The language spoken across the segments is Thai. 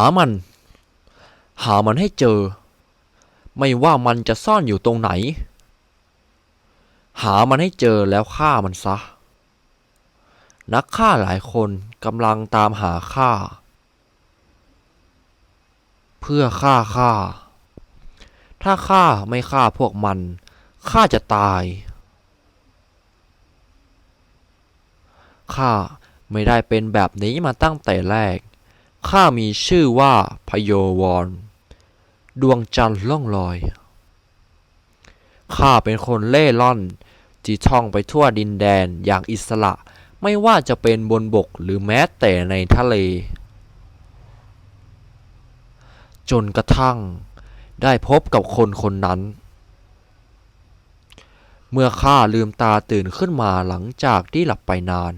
ามัน หามันให้เจอ ไม่ว่ามันจะซ่อนอยู่ตรงไหน หามันให้เจอแล้วฆ่ามันซะ นักฆ่าหลายคนกำลังตามหาข้าเพื่อฆ่าข้าถ้าข้าไม่ฆ่าพวกมันข้าจะตาย ข้าไม่ได้เป็นแบบนี้มาตั้งแต่แรก ข้ามีชื่อว่าพโยวร ดวงจันทร์ล่องลอย ข้าเป็นคนเล่ร่อนที่ท่องไปทั่วดินแดนอย่างอิสระ ไม่ว่าจะเป็นบนบกหรือแม้แต่ในทะเล จนกระทั่งได้พบกับคนคนนั้น เมื่อข้าลืมตาตื่นขึ้นมาหลังจากที่หลับไปนาน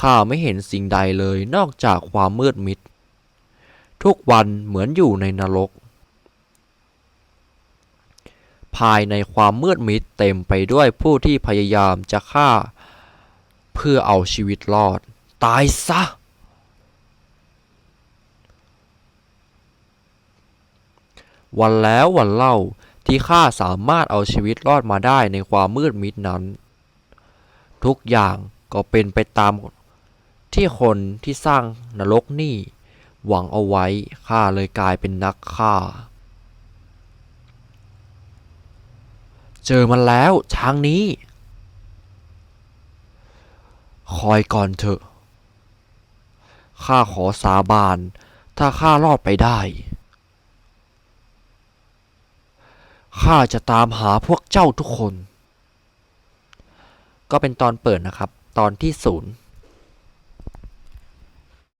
ข้าไม่เห็นสิ่งใดเลยนอกจากความมืดมิด ทุกวันเหมือนอยู่ในนรก ภายในความมืดมิดเต็มไปด้วยผู้ที่พยายามจะฆ่า เพื่อเอาชีวิตรอด ตายซะ วันแล้ววันเล่าที่ข้าสามารถเอาชีวิตรอดมาได้ในความมืดมิดนั้น ทุกอย่างก็เป็นไปตาม ที่คนที่สร้างนรกนี่ หวังเอาไว้ข้าเลยกลายเป็นนักฆ่า เจอมันแล้วทางนี้ คอยก่อนเถอะข้าขอสาบาน ถ้าข้ารอดไปได้ข้าจะตามหาพวกเจ้าทุกคน ก็เป็นตอนเปิดนะครับ ตอนที่ศูนย์